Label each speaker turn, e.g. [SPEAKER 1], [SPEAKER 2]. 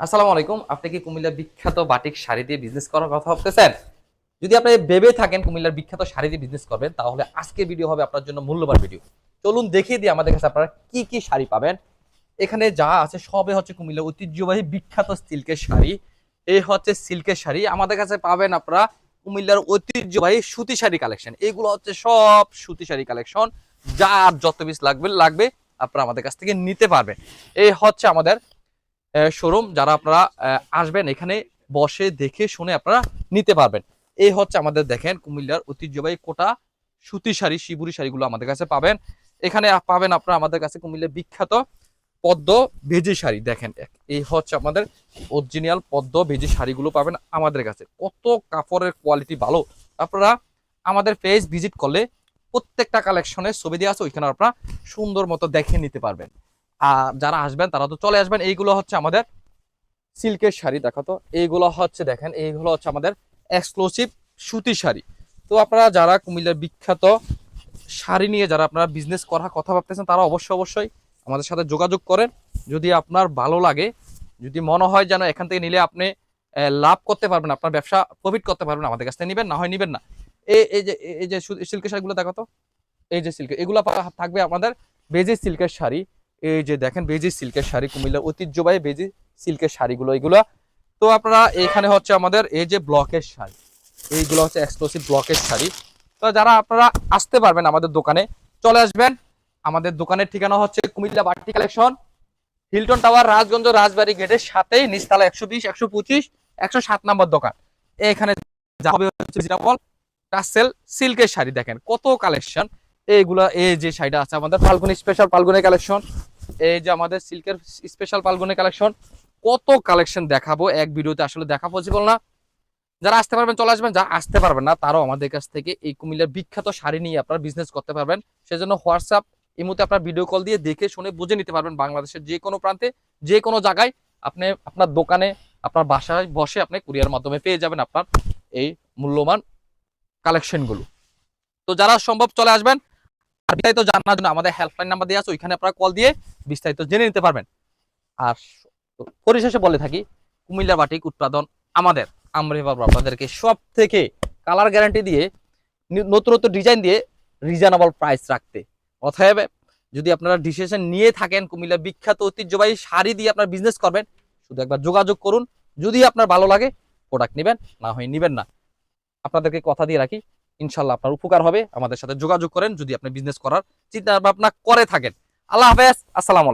[SPEAKER 1] আসসালামু আলাইকুম। আপনি কি কুমিল্লার বিখ্যাত বাটিক শাড়ি দিয়ে বিজনেস করার কথা ভাবতেছেন? যদি আপনি ভেবে থাকেন কুমিল্লার বিখ্যাত শাড়ি দিয়ে বিজনেস করবেন, তাহলে আজকে ভিডিও হবে আপনার জন্য মূল্যবান ভিডিও চলুন দেখিয়ে দিই আমাদের কাছে আপনারা কি কি শাড়ি পাবেন। এখানে যা আছে সবে হচ্ছে কুমিল্লার ঐতিহ্যবাহী বিখ্যাত সিল্কের শাড়ি। এই হচ্ছে সিল্কের শাড়ি। আমাদের কাছে পাবেন আপনারা কুমিল্লার ঐতিহ্যবাহী সুতি শাড়ি কালেকশন এগুলো হচ্ছে সব সুতি শাড়ি কালেকশন যার যত পিস লাগবে লাগবে আপনারা আমাদের কাছ থেকে নিতে পারবেন। এই হচ্ছে আমাদের শোরুম যারা আপনারা আসবেন এখানে বসে দেখে শুনে আপনারা নিতে পারবেন। এই হচ্ছে আমাদের দেখেন কুমিল্লার ঐতিহ্যবাহী কোটা সুতি শাড়ি, শিবুরি শাড়িগুলো আমাদের কাছে পাবেন। এখানে পাবেন আপনারা আমাদের কাছে কুমিল্লার বিখ্যাত পদ্ম ভেজি শাড়ি, দেখেন এই হচ্ছে আমাদের অরিজিনাল পদ্ম ভেজি শাড়িগুলো পাবেন আমাদের কাছে। কত কাপড়ের কোয়ালিটি ভালো। আপনারা আমাদের পেজ ভিজিট করলে প্রত্যেকটা কালেকশনের ছবি দেওয়া আছে, ওইখানে আপনারা সুন্দর মতো দেখে নিতে পারবেন। যারা আসবেন, তারা তো চলে আসবেন। এইগুলো হচ্ছে আমাদের সিল্কের শাড়ি, দেখো তো। এইগুলো হচ্ছে, দেখেন, এইগুলো হচ্ছে আমাদের এক্সক্লুসিভ সুতি শাড়ি। তো আপনারা যারা কুমিল্লার বিখ্যাত শাড়ি নিয়ে যারা আপনারা বিজনেস করার কথা ভাবতেছেন, তারা অবশ্যই অবশ্যই আমাদের সাথে যোগাযোগ করেন। যদি আপনার ভালো লাগে, যদি মনে হয় যেন এখান থেকে নিলে আপনি লাভ করতে পারবেন, আপনার ব্যবসা প্রফিট করতে পারবেন, আমাদের কাছ থেকে নেবেন, না হয় নেবেন না। এই এই যে এই যে সিল্কের শাড়িগুলো, দেখো তো। এই যে সিল্কের এগুলো থাকবে আমাদের বেজি সিল্কের শাড়ি। এই যে দেখেন, বেজি সিল্কের শাড়ি কুমিল্লার ঐতিহ্যবাহী বেজি সিল্কের শাড়িগুলো, এগুলো। তো আপনারা এখানে হচ্ছে আমাদের এই যে ব্লকের শাড়ি, এইগুলো হচ্ছে এক্সক্লুসিভ ব্লকের শাড়ি। তো যারা আপনারা আসতে পারবেন আমাদের দোকানে, চলে আসবেন। আমাদের দোকানের ঠিকানা হচ্ছে কুমিল্লা বাটি collection, Hilton tower, Rajganj Rajbari গেটের সাথেই নিচতলা একশো বিশ, একশো পঁচিশ, একশো সাত নম্বর দোকান। এখানে যাবে হচ্ছে সিল্কের শাড়ি দেখেন, কত কালেকশন এইগুলা, এই যে শাড়িটা আছে আমাদের ফাল্গুনি স্পেশাল ফাল্গুনি কালেকশন এই যে আমাদের সিল্কের স্পেশাল ফাল্গুনি কালেকশন কত কালেকশন দেখাবো, এক ভিডিওতে আসলে দেখা পসিবল না। যারা আসতে পারবেন, চলে আসবেন, যারা আসতে পারবেন না, তারাও আমাদের কাছ থেকে এই কুমিল্লার বিখ্যাত শাড়ি নিয়ে আপনারা বিজনেস করতে পারবেন। সেজন্য হোয়াটসঅ্যাপ এই মুহূর্তে আপনার ভিডিও কল দিয়ে দেখে শুনে বুঝে নিতে পারবেন বাংলাদেশের যে কোনো প্রান্তে, যে কোনো জায়গায় আপনি আপনার দোকানে, আপনার বাসায় বসে আপনি কুরিয়ার মাধ্যমে পেয়ে যাবেন আপনার এই মূল্যবান কালেকশনগুলো তো যারা সম্ভব চলে আসবেন আর বিস্তারিত জানার জন্য আমাদের হেল্পলাইন নাম্বার দেওয়া আছে, ওইখানে আপনারা কল দিয়ে বিস্তারিত জেনে নিতে পারবেন। আর পরিশেষে বলে থাকি কুমিল্লা বাটিক উৎপাদন আমাদের। আমরা পারব আপনাদেরকে সব থেকে কালার গ্যারান্টি দিয়ে নতুন নতুন ডিজাইন দিয়ে রিজনেবল প্রাইস রাখতে। অতএব, যদি আপনারা ডিসিশন নিয়ে থাকেন কুমিল্লা বিখ্যাত ঐতিহ্যবাহী শাড়ি দিয়ে আপনার বিজনেস করবেন, শুধু একবার যোগাযোগ করুন। যদি আপনার ভালো লাগে প্রোডাক্ট নেবেন, না হয় নেবেন না। আপনাদেরকে কথা দিয়ে রাখি ইনশাল্লাহ আপনার উপকার হবে। আমাদের সাথে যোগাযোগ করেন যদি আপনি বিজনেস করার চিন্তা ভাবনা করে থাকেন। আল্লাহ হাফেজ। আসসালামু